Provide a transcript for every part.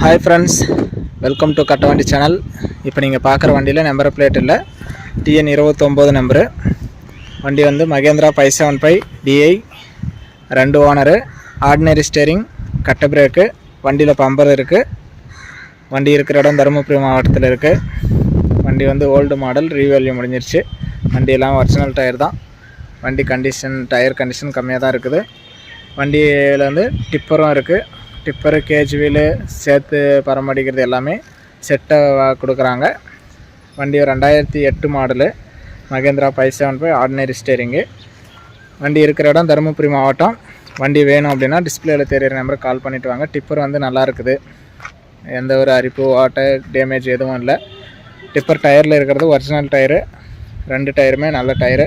Hi friends welcome to கட்ட வண்டி channel இப்போ நீங்கள் பார்க்குற வண்டியில் நம்பர் பிளேட் இல்லை. டிஎன் இருபத்தொம்போது நம்பரு வண்டி வந்து Mahindra five seven five DI ரெண்டு ஓனரு ஆர்டினரி ஸ்டேரிங் கட்ட பிரேக்கு வண்டியில் பம்பர் இருக்குது வண்டி இருக்கிற இடம் தருமபுரி மாவட்டத்தில் இருக்குது வண்டி வந்து ஓல்டு மாடல் ரீவேல்யூ முடிஞ்சிருச்சு. வண்டியெல்லாம் ஒரிஜினல் டயர் தான். வண்டி கண்டிஷன் டயர் கண்டிஷன் கம்மியாக தான் இருக்குது. வண்டியில் வந்து டிப்பரும் இருக்குது டிப்பரு கேஜ் வீலு சேர்த்து பராமரிக்கிறது எல்லாமே செட்டாக கொடுக்குறாங்க. வண்டி ரெண்டாயிரத்தி எட்டு model Mahindra five seven five ordinary steering வண்டி இருக்கிற இடம் தருமபுரி மாவட்டம். வண்டி வேணும் அப்படின்னா டிஸ்பிளேயில் தெரியிற நம்பருக்கு கால் பண்ணிவிட்டு வாங்க. டிப்பர் வந்து நல்லா இருக்குது. எந்த ஒரு அரிப்பு ஓட்டை டேமேஜ் எதுவும் இல்லை. டிப்பர் டயரில் இருக்கிறது ஒரிஜினல் டயரு ரெண்டு டயருமே நல்ல டயரு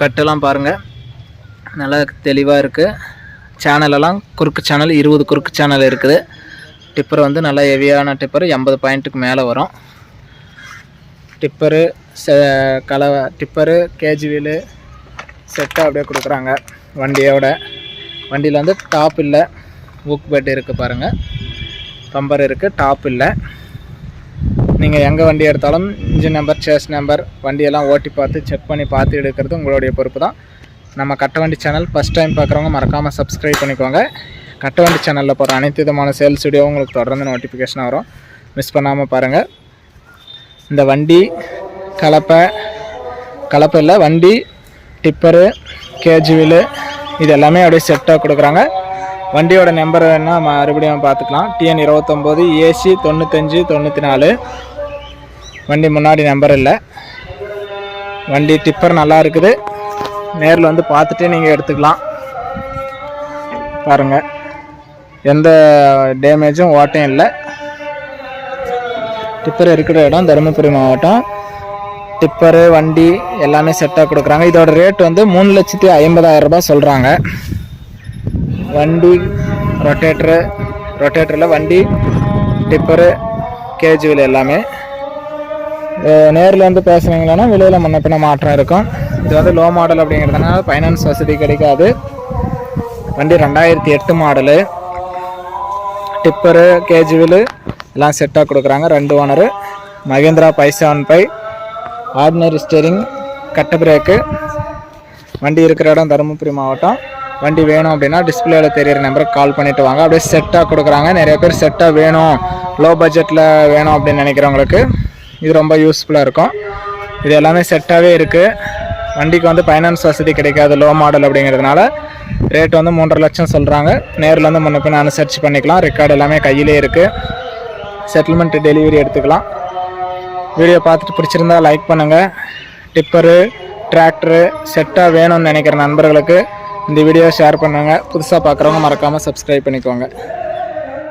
கட்டெல்லாம் பாருங்கள் நல்லா தெளிவாக இருக்குது சேனலெல்லாம் குறுக்கு சேனல் இருபது குறுக்கு சேனல் இருக்குது. டிப்பர் வந்து நல்லா ஹெவியான டிப்பர் எண்பது பாயிண்ட்டுக்கு மேலே வரும். டிப்பரு செ கலவை டிப்பரு கேஜி வீலு செட்டாக அப்படியே கொடுக்குறாங்க வண்டியோட. வண்டியில் வந்து டாப் இல்லை ஊக் பெட் இருக்குது பாருங்கள் பம்பர் இருக்குது டாப் இல்லை. நீங்கள் எங்கே வண்டி எடுத்தாலும் இன்ஜின் நம்பர் சேஸ் நம்பர் வண்டியெல்லாம் ஓட்டி பார்த்து செக் பண்ணி பார்த்து எடுக்கிறது உங்களுடைய பொறுப்பு தான். நம்ம கட்டவண்டி சேனல் ஃபஸ்ட் டைம் பார்க்குறவங்க மறக்காமல் சப்ஸ்கிரைப் பண்ணிக்கோங்க. கட்டவண்டி சேனலில் போகிற அனைத்து விதமான சேல்ஸ் வீடியோ உங்களுக்கு தொடர்ந்து நோட்டிஃபிகேஷன் வரும். மிஸ் பண்ணாமல் பாருங்கள் இந்த வண்டி கலப்பை கலப்பை இல்லை வண்டி டிப்பரு கேஜுவிலு இது எல்லாமே அப்படியே செட்டாக கொடுக்குறாங்க. வண்டியோட நம்பர் வேணால் மறுபடியும் பார்த்துக்கலாம். டிஎன் இருபத்தொம்போது ஏசி தொண்ணூத்தஞ்சு தொண்ணூற்றி நாலு வண்டி முன்னாடி நம்பர் இல்லை. வண்டி டிப்பர் நல்லா இருக்குது. நேரில் வந்து பார்த்துட்டே நீங்கள் எடுத்துக்கலாம். பாருங்கள் எந்த டேமேஜும் ஓட்டையும் இல்லை. டிப்பர் இருக்கிற இடம் தருமபுரி மாவட்டம். டிப்பரு வண்டி எல்லாமே செட்டாக கொடுக்குறாங்க. இதோட ரேட் வந்து மூணு லட்சத்தி ஐம்பதாயிரம் ரூபாய் சொல்கிறாங்க வண்டி ரொட்டேட்ரு ரொட்டேட்டரில் வண்டி டிப்பரு கேஜுவில் எல்லாமே. நேரில் வந்து பேசுனீங்கன்னா விலையில் முன்ன பின்ன மாற்றம் இருக்கும். இது வந்து லோ மாடல் அப்படிங்கிறதுனால ஃபைனான்ஸ் வசதி கிடைக்காது. வண்டி ரெண்டாயிரத்தி எட்டு மாடலு டிப்பரு கேஜுவலு எல்லாம் செட்டாக கொடுக்குறாங்க ரெண்டு owner Mahindra five seven five ordinary steering கட்ட பிரேக்கு வண்டி இருக்கிற இடம் தருமபுரி மாவட்டம். வண்டி வேணும் அப்படின்னா டிஸ்பிளேயில் தெரியிற நம்பருக்கு கால் பண்ணிவிட்டு வாங்க. அப்படியே செட்டாக கொடுக்குறாங்க. நிறைய பேர் செட்டாக வேணும். லோ பட்ஜெட்டில் வேணும் அப்படின்னு நினைக்கிறவங்களுக்கு இது ரொம்ப யூஸ்ஃபுல்லாக இருக்கும். இது எல்லாமே செட்டாகவே இருக்குது வண்டிக்கு வந்து ஃபைனான்ஸ் வசதி கிடைக்காது லோ மாடல் அப்படிங்கிறதுனால ரேட் வந்து மூன்றரை லட்சம் சொல்கிறாங்க நேரில் வந்து முன்ன பின்ன அனுசரிச்சு பண்ணிக்கலாம். ரெக்கார்டு எல்லாமே கையிலே இருக்குது செட்டில்மெண்ட் டெலிவரி எடுத்துக்கலாம். வீடியோ பார்த்துட்டு பிடிச்சிருந்தா லைக் பண்ணுங்கள் டிப்பரு டிராக்டரு செட்டாக வேணும்னு நினைக்கிற நண்பர்களுக்கு இந்த வீடியோ ஷேர் பண்ணுங்கள் புதுசாக பார்க்குறவங்க மறக்காமல் சப்ஸ்கிரைப் பண்ணிக்கோங்க.